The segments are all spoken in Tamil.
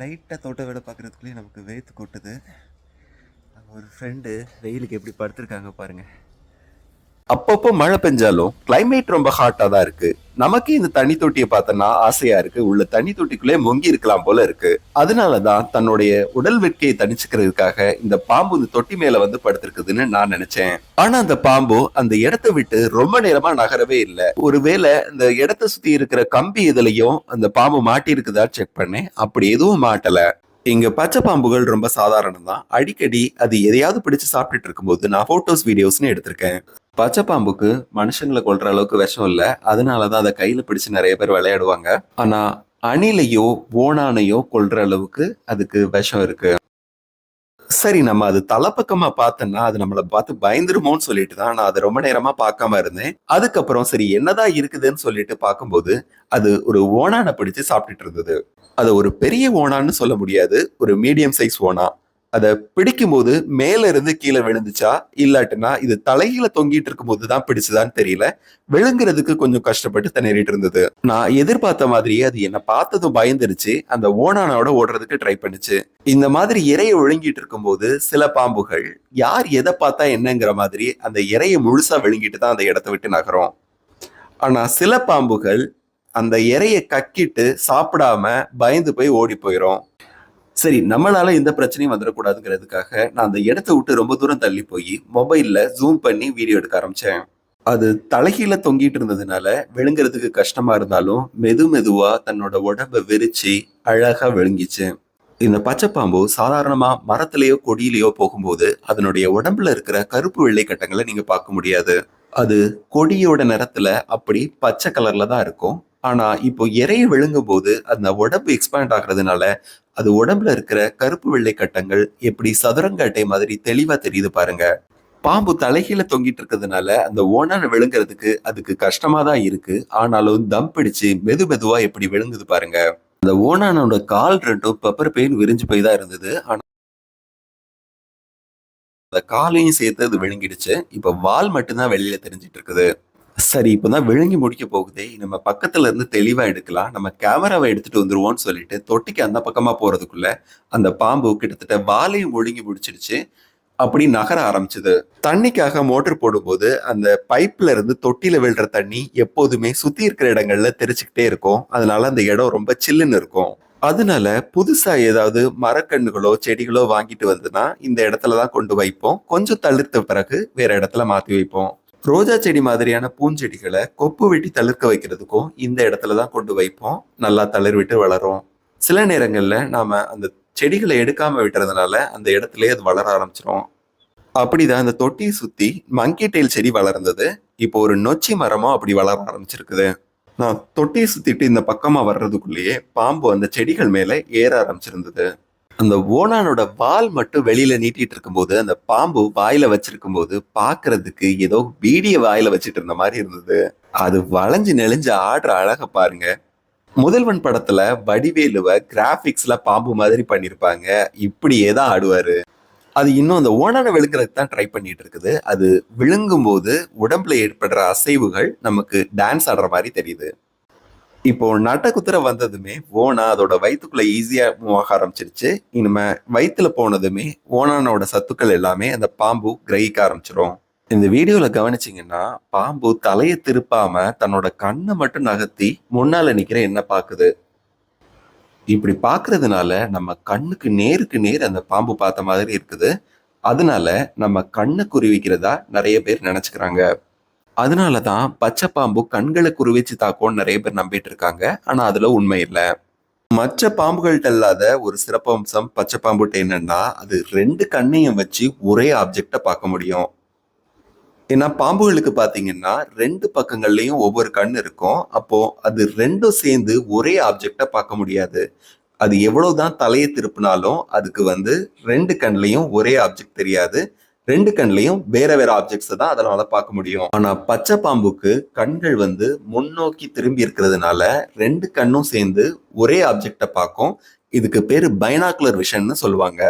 லைட்டாக தோட்ட வேலை பார்க்குறதுக்குள்ளேயே நமக்கு வேத்து கொட்டுது. அங்கே ஒரு ஃப்ரெண்டு வெயிலுக்கு எப்படி படுத்துருக்காங்க பாருங்கள் அப்பப்போ மழை பெஞ்சாலும் கிளைமேட் ரொம்ப ஹாட்டா தான் இருக்கு. நமக்கு இந்த தண்ணி தொட்டியை பார்த்தோன்னா ஆசையா இருக்கு. உள்ள தண்ணி தொட்டிக்குள்ளே மொங்கி இருக்கலாம் போல இருக்கு. அதனாலதான் தன்னுடைய உடல் வெட்கையை தணிச்சுக்கிறதுக்காக இந்த பாம்பு இந்த தொட்டி மேல வந்து படுத்திருக்குதுன்னு நான் நினைச்சேன். ஆனா அந்த பாம்பு அந்த இடத்தை விட்டு ரொம்ப நேரமா நகரவே இல்லை. ஒருவேளை இந்த இடத்தை சுத்தி இருக்கிற கம்பி இதுலயும் அந்த பாம்பு மாட்டி இருக்குதா செக் பண்ணேன். அப்படி எதுவும் மாட்டல. இங்க பச்சை பாம்புகள் ரொம்ப சாதாரணம் தான் அடிக்கடி அது எதையாவது பிடிச்சு சாப்பிட்டுட்டு இருக்கும்போது நான் போட்டோஸ் வீடியோஸ்னு எடுத்திருக்கேன். பச்சை பாம்புக்கு மனுஷங்களை கொள்ற அளவுக்கு விஷம் இல்லை. அதனாலதான் அதை கையில பிடிச்சு நிறைய பேர் விளையாடுவாங்க. ஆனா அணிலையோ ஓணானையோ கொள்ற அளவுக்கு அதுக்கு விஷம் இருக்கு. சரி நம்ம அது தலைப்பக்கமா பார்த்தோம்னா அது நம்மளை பார்த்து பயந்துருமோன்னு சொல்லிட்டு தான் நான் அதை ரொம்ப நேரமா பார்க்காம இருந்தேன். அதுக்கப்புறம் சரி என்னதான் இருக்குதுன்னு சொல்லிட்டு பார்க்கும்போது அது ஒரு ஓனான பிடிச்சு சாப்பிட்டுட்டு இருந்தது. அது ஒரு பெரிய ஓனான்னு சொல்ல முடியாது. ஒரு மீடியம் சைஸ் ஓனா. அதை பிடிக்கும்போது மேல இருந்து கீழே விழுந்துச்சா? இல்லாட்டினா இது தலையில தொங்கிட்டு இருக்கும்போது தான் பிடிச்சதான்னு தெரியல. விழுங்குறதுக்கு கொஞ்சம் கஷ்டப்பட்டு திணறிட்டு இருந்தது. நான் எதிர்பார்த்த மாதிரியே அது என்ன பார்த்ததும் பயந்துருச்சு. அந்த ஓனானாவோட ஓடுறதுக்கு ட்ரை பண்ணுச்சு. இந்த மாதிரி இறையை விழுங்கிட்டு இருக்கும்போது சில பாம்புகள் யார் எதை பார்த்தா என்னங்கிற மாதிரி அந்த இறையை முழுசா விழுங்கிட்டு தான் அந்த இடத்த விட்டு நகரும். ஆனா சில பாம்புகள் அந்த இறைய கக்கிட்டு சாப்பிடாம பயந்து போய் ஓடி போயிடும் சரி நம்மளால எந்த பிரச்சனையும் வந்துடக்கூடாதுங்கிறதுக்காக நான் அந்த இடத்த விட்டு ரொம்ப தூரம் தள்ளி போய் மொபைல்ல ஜூம் பண்ணி வீடியோ எடுக்க ஆரம்பிச்சேன். அது தலைகீழ தொங்கிட்டு இருந்ததுனால விழுங்குறதுக்கு கஷ்டமா இருந்தாலும் மெது மெதுவா தன்னோட உடம்ப விரிச்சு அழகா விழுங்கிச்சு. இந்த பச்சைப்பாம்பு சாதாரணமா மரத்திலேயோ கொடியிலேயோ போகும்போது அதனுடைய உடம்புல இருக்கிற கருப்பு வெள்ளை கட்டங்களை நீங்க பார்க்க முடியாது. அது கொடியோட நிறத்துல அப்படி பச்சை கலர்ல தான் இருக்கும். ஆனா இப்போ இறைய விழுங்கும் போது அந்த உடம்பு எக்ஸ்பேண்ட் ஆகுறதுனால அது உடம்புல இருக்கிற கருப்பு வெள்ளை கட்டங்கள் எப்படி சதுரங்க அட்டை மாதிரி தெளிவா தெரியுது பாருங்க. பாம்பு தலைகீழ தொங்கிட்டு இருக்கிறதுனால அந்த ஓனான விழுங்குறதுக்கு அதுக்கு கஷ்டமா தான் இருக்கு. ஆனாலும் தம் பிடிச்சு மெது மெதுவா எப்படி விழுங்குது பாருங்க. அந்த ஓனானோட கால் ரெண்டும் பெப்பர் பெயின் விரிஞ்சு போய் தான் இருந்தது. ஆனா அந்த காலையும் சேர்த்து அது விழுங்கிடுச்சு. இப்ப வால் மட்டும்தான் வெளியில தெரிஞ்சிட்டு இருக்குது. சரி இப்பதான் விழுங்கி முடிக்க போகுதே. நம்ம பக்கத்துல இருந்து தெளிவா எடுக்கலாம். நம்ம கேமராவை எடுத்துட்டு வந்துருவோம்னு சொல்லிட்டு தொட்டிக்கு அந்த பக்கமா போறதுக்குள்ள அந்த பாம்பு கிட்டத்தட்ட வாலையும் ஒழுங்கி முடிச்சிடுச்சு. அப்படி நகர ஆரம்பிச்சது. தண்ணிக்காக மோட்டர் போடும்போது அந்த பைப்ல இருந்து தொட்டியில விழுற தண்ணி எப்போதுமே சுத்தி இருக்கிற இடங்கள்ல தெரிச்சுக்கிட்டே இருக்கும். அதனால அந்த இடம் ரொம்ப சில்லுன்னு இருக்கும். அதனால புதுசா ஏதாவது மரக்கன்றுகளோ செடிகளோ வாங்கிட்டு வந்துன்னா இந்த இடத்துல தான் கொண்டு வைப்போம். கொஞ்சம் தளிர்த்த பிறகு வேற இடத்துல மாத்தி வைப்போம். ரோஜா செடி மாதிரியான பூஞ்செடிகளை கொப்பு வெட்டி தளிர்க்க வைக்கிறதுக்கும் இந்த இடத்துல தான் கொண்டு வைப்போம். நல்லா தளிர் விட்டு வளரும். சில நேரங்களில் நாம் அந்த செடிகளை எடுக்காமல் விட்டுறதுனால அந்த இடத்துலயே அது வளர ஆரம்பிச்சிரும். அப்படிதான் அந்த தொட்டியை சுற்றி மங்கி டெயில் செடி வளர்ந்தது. இப்போ ஒரு நொச்சி மரமும் அப்படி வளர ஆரம்பிச்சிருக்குது. நான் தொட்டியை சுற்றிட்டு இந்த பக்கமாக வர்றதுக்குள்ளேயே பாம்பு அந்த செடிகள் மேலே ஏற ஆரம்பிச்சிருந்தது. அந்த ஓனானோட வால் மட்டும் வெளியில நீட்டிட்டு இருக்கும்போது அந்த பாம்பு வாயில வச்சிருக்கும் போது பாக்குறதுக்கு ஏதோ பீடிய வாயில வச்சிட்டு இருந்த மாதிரி இருந்தது. அது வளைஞ்சு நெளிஞ்சு ஆடுற அழக பாருங்க. முதல்வன் படத்துல வடிவேலுவ கிராபிக்ஸ்ல பாம்பு மாதிரி பண்ணிருப்பாங்க. இப்படியே தான் ஆடுவாரு. அது இன்னும் அந்த ஓனான விழுங்குறதுக்கு தான் ட்ரை பண்ணிட்டு இருக்குது அது விழுங்கும் போது உடம்புல ஏற்படுற அசைவுகள் நமக்கு டான்ஸ் ஆடுற மாதிரி தெரியுது. இப்போ நட்ட வந்ததுமே ஓனா அதோட வயிற்றுக்குள்ள ஈஸியா மூவ் ஆக ஆரம்பிச்சிருச்சு. இனிமே வயிற்றுல போனதுமே ஓனானோட சத்துக்கள் எல்லாமே அந்த பாம்பு கிரகிக்க ஆரம்பிச்சிடும் இந்த வீடியோல கவனிச்சிங்கன்னா பாம்பு தலையை திருப்பாம தன்னோட கண்ணை மட்டும் நகர்த்தி முன்னால நிக்கிற என்ன பாக்குது. இப்படி பார்க்கறதுனால நம்ம கண்ணுக்கு நேருக்கு நேர் அந்த பாம்பு பார்த்த மாதிரி இருக்குது. அதனால நம்ம கண்ணை குருவிக்கிறதா நிறைய பேர் நினைச்சுக்கிறாங்க. அதனால தான் பச்சை பாம்பு கண்களை குருவிச்சு தாக்கும்னு நிறைய பேர் நம்பிட்டு இருக்காங்க. ஆனால் அதில் உண்மை இல்லை. மற்ற பாம்புகள்கிட்ட இல்லாத ஒரு சிறப்பம்சம் பச்சை பாம்புகிட்ட என்னன்னா அது ரெண்டு கண்ணையும் வச்சு ஒரே ஆப்ஜெக்டை பார்க்க முடியும். ஏன்னா பாம்புகளுக்கு பார்த்தீங்கன்னா ரெண்டு பக்கங்கள்லையும் ஒவ்வொரு கண் இருக்கும். அப்போ அது ரெண்டும் சேர்ந்து ஒரே ஆப்ஜெக்டை பார்க்க முடியாது. அது எவ்வளவுதான் தலையை திருப்பினாலும் அதுக்கு வந்து ரெண்டு கண்லையும் ஒரே ஆப்ஜெக்ட் தெரியாது. ரெண்டு கண்லையும் வேற வேற ஆப்ஜெக்ட்ஸ் தான் அதனால பார்க்க முடியும். ஆனா பச்சை பாம்புக்கு கண்கள் வந்து முன்னோக்கி திரும்பி இருக்கிறதுனால ரெண்டு கண்ணும் சேர்ந்து ஒரே ஆப்ஜெக்டை பார்க்கும். இதுக்கு பேரு பைனாக்குலர் விஷன்னு சொல்லுவாங்க.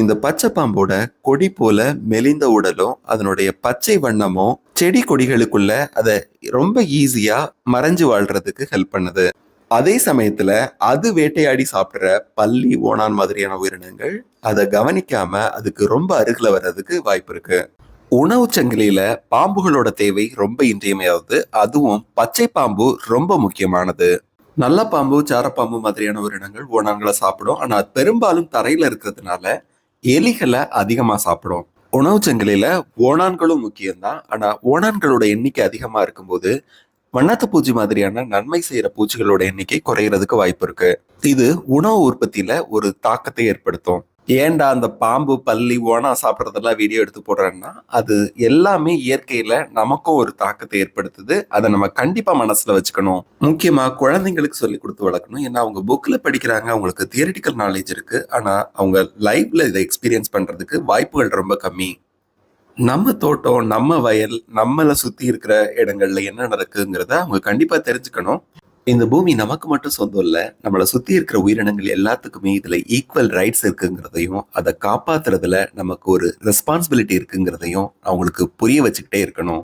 இந்த பச்சை பாம்போட கொடி போல மெலிந்த உடலும் அதனுடைய பச்சை வண்ணமும் செடி கொடிகளுக்குள்ள அதை ரொம்ப ஈஸியா மறைஞ்சு வாழ்றதுக்கு ஹெல்ப் பண்ணுது. அதே சமயத்துல அது வேட்டையாடி சாப்பிடுற பள்ளி ஓணான் மாதிரியான உயிரினங்கள் அதை கவனிக்காம அதுக்கு ரொம்ப அருகில வர்றதுக்கு வாய்ப்பு இருக்கு. உணவு சங்கிலியில பாம்புகளோட தேவை ரொம்ப இன்றியமையாதது. அதுவும் பச்சை பாம்பு ரொம்ப முக்கியமானது. நல்ல பாம்பு சாரப்பாம்பு மாதிரியான உயிரினங்கள் ஓணான்களை சாப்பிடும். ஆனா பெரும்பாலும் தரையில இருக்கிறதுனால எலிகளை அதிகமா சாப்பிடும். உணவு சங்கிலியில ஓணான்களும் முக்கியம்தான். ஆனா ஓணான்களோட எண்ணிக்கை அதிகமா இருக்கும்போது வண்ணத்து பூச்சி மாதிரியான நன்மை செய்யற பூச்சிகளோட எண்ணிக்கை குறையறதுக்கு வாய்ப்பு இருக்கு. இது உணவு உற்பத்தியில ஒரு தாக்கத்தை ஏற்படுத்தும். ஏன்டா அந்த பாம்பு பல்லி ஓனா சாப்பிட்றதெல்லாம் வீடியோ எடுத்து போடுறேன்னா அது எல்லாமே இயற்கையில நமக்கும் ஒரு தாக்கத்தை ஏற்படுத்துது. அதை நம்ம கண்டிப்பா மனசுல வச்சுக்கணும். முக்கியமா குழந்தைங்களுக்கு சொல்லி கொடுத்து வளர்க்கணும். ஏன்னா அவங்க புக்ல படிக்கிறாங்க அவங்களுக்கு தியரிட்டிக்கல் நாலேஜ் இருக்கு. ஆனா அவங்க லைஃப்ல இதை எக்ஸ்பீரியன்ஸ் பண்றதுக்கு வாய்ப்புகள் ரொம்ப கம்மி. நம்ம தோட்டம் நம்ம வயல் நம்மளை சுத்தி இருக்கிற இடங்கள்ல என்ன நடக்குங்கிறத அவங்க கண்டிப்பா தெரிஞ்சுக்கணும். இந்த பூமி நமக்கு மட்டும் சொந்தம் இல்லை நம்மளை சுத்தி இருக்கிற உயிரினங்கள் எல்லாத்துக்குமே இதுல ஈக்குவல் ரைட்ஸ் இருக்குங்கிறதையும் அதை காப்பாத்துறதுல நமக்கு ஒரு ரெஸ்பான்சிபிலிட்டி இருக்குங்கிறதையும் அவங்களுக்கு புரிய வச்சுக்கிட்டே இருக்கணும்.